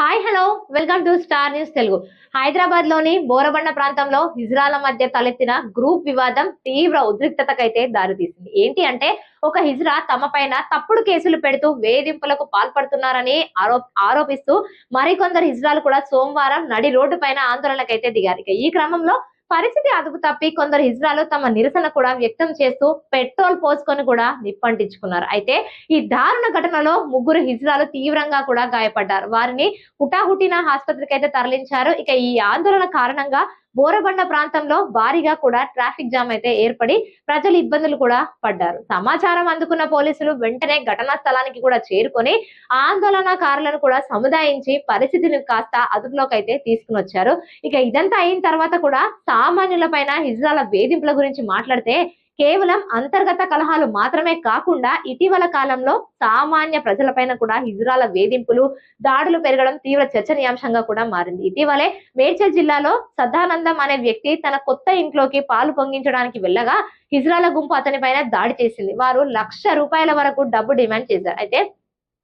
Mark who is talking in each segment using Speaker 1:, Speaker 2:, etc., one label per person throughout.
Speaker 1: Hi hello. Welcome to star news Telugu. హైదరాబాద్లోని బోరబండ ప్రాంతంలో హిజ్రాల మధ్య తలెత్తిన గ్రూప్ వివాదం తీవ్ర ఉద్రిక్తతకైతే దారితీసింది. ఏంటి అంటే ఒక హిజ్రా తమ పైన తప్పుడు కేసులు పెడుతూ వేధింపులకు పాల్పడుతున్నారని ఆరోపిస్తూ మరికొందరు హిజ్రాలు కూడా సోమవారం నడి రోడ్డు పైన ఆందోళనకైతే దిగారు. ఇక ఈ క్రమంలో పరిస్థితి అదుపు తప్పి కొందరు హిజ్రాలు తమ నిరసన కూడా వ్యక్తం చేస్తూ పెట్రోల్ పోసుకొని కూడా నిప్పంటించుకున్నారు. అయితే ఈ దారుణ ఘటనలో ముగ్గురు హిజ్రాలు తీవ్రంగా కూడా గాయపడ్డారు. వారిని హుటాహుటిన ఆసుపత్రికి అయితే తరలించారు. ఇక ఈ ఆందోళన కారణంగా బోరబండ ప్రాంతంలో భారీగా కూడా ట్రాఫిక్ జామ్ అయితే ఏర్పడి ప్రజలు ఇబ్బందులు కూడా పడ్డారు. సమాచారం అందుకున్న పోలీసులు వెంటనే ఘటనా స్థలానికి కూడా చేరుకొని ఆందోళనకారులను కూడా సముదాయించి పరిస్థితిని కాస్త అదుపులోకి అయితే తీసుకుని వచ్చారు. ఇక ఇదంతా అయిన తర్వాత కూడా సామాన్యుల పైన హిజ్రాల వేధింపుల గురించి మాట్లాడితే కేవలం అంతర్గత కలహాలు మాత్రమే కాకుండా ఇటీవల కాలంలో సామాన్య ప్రజలపైన కూడా హిజ్రాల వేధింపులు దాడులు పెరగడం తీవ్ర చర్చనీయాంశంగా కూడా మారింది. ఇటీవలే మేడ్చల్ జిల్లాలో సదానందం అనే వ్యక్తి తన కొత్త ఇంట్లోకి పాలు పొంగించడానికి వెళ్ళగా హిజ్రాల గుంపు అతనిపైన దాడి చేసింది. వారు లక్ష రూపాయల వరకు డబ్బు డిమాండ్ చేశారు. అయితే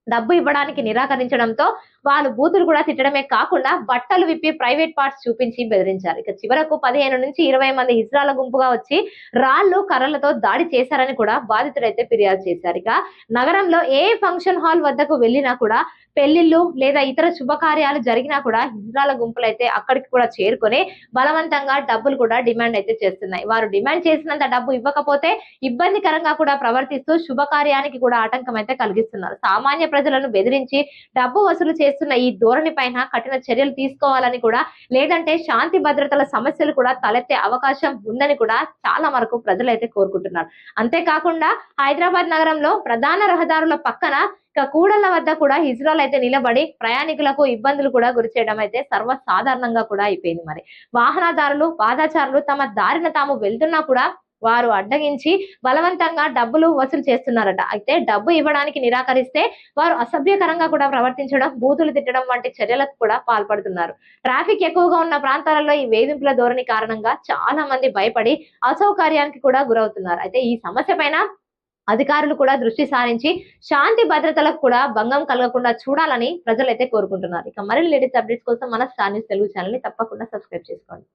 Speaker 1: డబ్బు ఇవ్వడానికి నిరాకరించడంతో వాళ్ళు బూతులు కూడా తిట్టడమే కాకుండా బట్టలు విప్పి ప్రైవేట్ పార్ట్స్ చూపించి బెదిరించారు. ఇక చివరకు పదిహేను నుంచి ఇరవై మంది హిజ్రాల గుంపుగా వచ్చి రాళ్ళు కర్రలతో దాడి చేశారని కూడా బాధితుడైతే ఫిర్యాదు చేశారు. ఇక నగరంలో ఏ ఫంక్షన్ హాల్ వద్దకు వెళ్ళినా కూడా పెళ్ళిళ్ళు లేదా ఇతర శుభకార్యాలు జరిగినా కూడా హిజ్రాల గుంపులు అయితే అక్కడికి కూడా చేరుకొని బలవంతంగా డబ్బులు కూడా డిమాండ్ అయితే చేస్తున్నాయి. వారు డిమాండ్ చేసినంత డబ్బు ఇవ్వకపోతే ఇబ్బందికరంగా కూడా ప్రవర్తిస్తూ శుభకార్యానికి కూడా ఆటంకం అయితే కలిగిస్తున్నారు. సామాన్య ప్రజలను బెదిరించి డబ్బు వసూలు చేస్తున్న ఈ ధోరణి పైన కఠిన చర్యలు తీసుకోవాలని కూడా లేదంటే శాంతి భద్రతల సమస్యలు కూడా తలెత్తే అవకాశం ఉందని కూడా చాలా వరకు ప్రజలైతే కోరుకుంటున్నారు. అంతేకాకుండా హైదరాబాద్ నగరంలో ప్రధాన రహదారుల పక్కన కూడళ్ళ వద్ద కూడా హిజ్రాల్ అయితే నిలబడి ప్రయాణికులకు ఇబ్బందులు కూడా గురి చేయడం అయితే సర్వసాధారణంగా కూడా అయిపోయింది మరి. వాహనదారులు పాదాచారులు తమ దారిన తాము వెళ్తున్నా కూడా వారు అడ్డగించి బలవంతంగా డబ్బులు వసూలు చేస్తున్నారట. అయితే డబ్బు ఇవ్వడానికి నిరాకరిస్తే వారు అసభ్యకరంగా కూడా ప్రవర్తించడం బూతులు తిట్టడం వంటి చర్యలకు కూడా పాల్పడుతున్నారు. ట్రాఫిక్ ఎక్కువగా ఉన్న ప్రాంతాలలో ఈ వేధింపుల ధోరణి కారణంగా చాలా మంది భయపడి అసౌకర్యానికి కూడా గురవుతున్నారు. అయితే ఈ సమస్య పైన అధికారులు కూడా దృష్టి సారించి శాంతి భద్రతలకు కూడా భంగం కలగకుండా చూడాలని ప్రజలైతే కోరుకుంటున్నారు. ఇక మరిన్ని లేటెస్ట్ అప్డేట్స్ కోసం మన స్టార్ న్యూస్ తెలుగు ఛానల్ని తప్పకుండా సబ్స్క్రైబ్ చేసుకోండి.